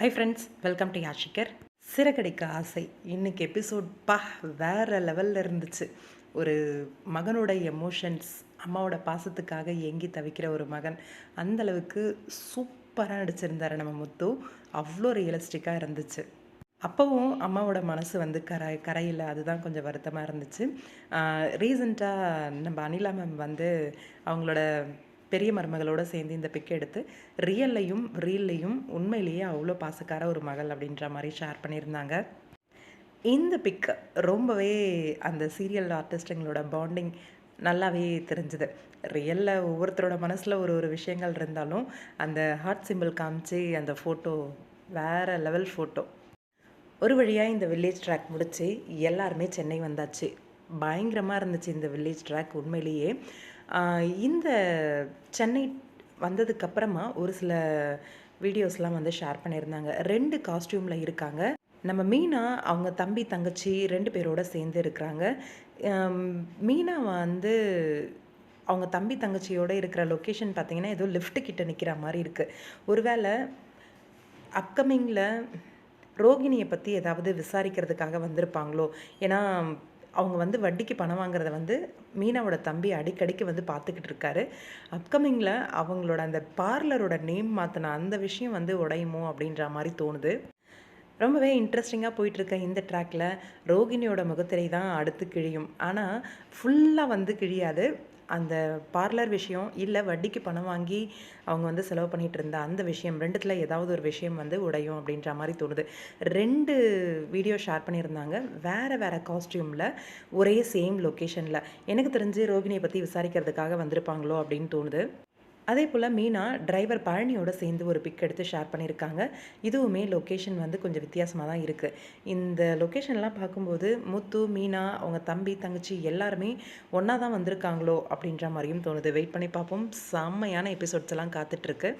High friends welcome to யாஷிகர் சிறகடிக்க ஆசை. இன்னைக்கு episode பா வேற லெவலில் இருந்துச்சு. ஒரு மகனோட எமோஷன்ஸ் அம்மாவோட பாசத்துக்காக ஏங்கி தவிக்கிற ஒரு மகன். அந்த அளவுக்கு சூப்பராக நடிச்சிருந்தார் நம்ம முத்து. அவ்வளோ ரியலிஸ்டிக்காக இருந்துச்சு. அப்போவும் அம்மாவோட மனசு வந்து கரை கரையில் அதுதான் கொஞ்சம் வருத்தமாக இருந்துச்சு. ரீசண்டாக நம்ம அனிலா மேம் வந்து அவங்களோட பெரிய மருமகளோட சேர்ந்து இந்த பிக் எடுத்து ரியல்லையும் ரீல்லையும் உண்மையிலேயே அவ்வளோ பாசக்கார ஒரு மகள் அப்படின்ற மாதிரி ஷேர் பண்ணியிருந்தாங்க. இந்த பிக் ரொம்பவே அந்த சீரியல் ஆர்டிஸ்ட்டுங்களோட பாண்டிங் நல்லாவே தெரிஞ்சுது. ரியலில் ஒவ்வொருத்தரோட மனசில் ஒரு ஒரு விஷயங்கள் இருந்தாலும் அந்த ஹார்ட் சிம்பிள் காமிச்சு அந்த ஃபோட்டோ வேறு லெவல் ஃபோட்டோ ஒரு வழியாக இந்த வில்லேஜ் ட்ராக் முடித்து எல்லாருமே சென்னை வந்தாச்சு. பயங்கரமாக இருந்துச்சு இந்த வில்லேஜ் ட்ராக் உண்மையிலேயே. இந்த சென்னை வந்ததுக்கப்புறமா ஒரு சில வீடியோஸ்லாம் வந்து ஷேர் பண்ணியிருந்தாங்க. ரெண்டு காஸ்டியூமில் இருக்காங்க. நம்ம மீனா அவங்க தம்பி தங்கச்சி ரெண்டு பேரோட சேர்ந்து இருக்கிறாங்க. மீனா வந்து அவங்க தம்பி தங்கச்சியோட இருக்கிற லொக்கேஷன் பார்த்தீங்கன்னா ஏதோ லிஃப்ட்டு கிட்ட நிற்கிற மாதிரி இருக்குது ஒருவேளை அப்கமிங்கில் ரோகிணியை பற்றி ஏதாவது விசாரிக்கிறதுக்காக வந்திருப்பாங்களோ? ஏன்னா அவங்க வந்து வட்டிக்கு பணம் வாங்குறத வந்து மீனாவோட தம்பி அடிக்கடிக்கு வந்து பார்த்துக்கிட்டு இருக்காரு. அப்கமிங்கில் அவங்களோட அந்த பார்லரோட நேம் மாற்றின அந்த விஷயம் வந்து உடையுமோ அப்படின்ற மாதிரி தோணுது. ரொம்பவே இன்ட்ரெஸ்டிங்காக போயிட்டுருக்க இந்த ட்ராக்கில் ரோகிணியோட முகத்திரை தான் அடுத்து கிழியும். ஆனால் ஃபுல்லாக வந்து கிழியாது. அந்த பார்லர் விஷயம் இல்லை வட்டிக்கு பணம் வாங்கி அவங்க வந்து செலவு பண்ணிகிட்டு இருந்த அந்த விஷயம் ரெண்டுத்தில் ஏதாவது ஒரு விஷயம் வந்து உடையும் அப்படின்ற மாதிரி தோணுது. ரெண்டு வீடியோ ஷேர் பண்ணியிருந்தாங்க. வேறு வேறு காஸ்டியூமில் ஒரே சேம் லொக்கேஷனில் எனக்கு தெரிஞ்சு ரோகிணியை பற்றி விசாரிக்கிறதுக்காக வந்திருப்பாங்களோ அப்படின்னு தோணுது. அதே போல் மீனா டிரைவர் பழனியோட சேர்ந்து ஒரு பிக் எடுத்து ஷேர் பண்ணியிருக்காங்க இதுவுமே லொக்கேஷன் வந்து கொஞ்சம் வித்தியாசமாக தான் இருக்குது இந்த லொக்கேஷன்லாம் பார்க்கும்போது முத்து மீனா அவங்க தம்பி தங்கச்சி எல்லாருமே ஒன்றா தான் வந்திருக்காங்களோ அப்படின்ற மாதிரியும் தோணுது. வெயிட் பண்ணி பார்ப்போம். செம்மையான எபிசோட்ஸ் எல்லாம் காத்துட்ருக்கு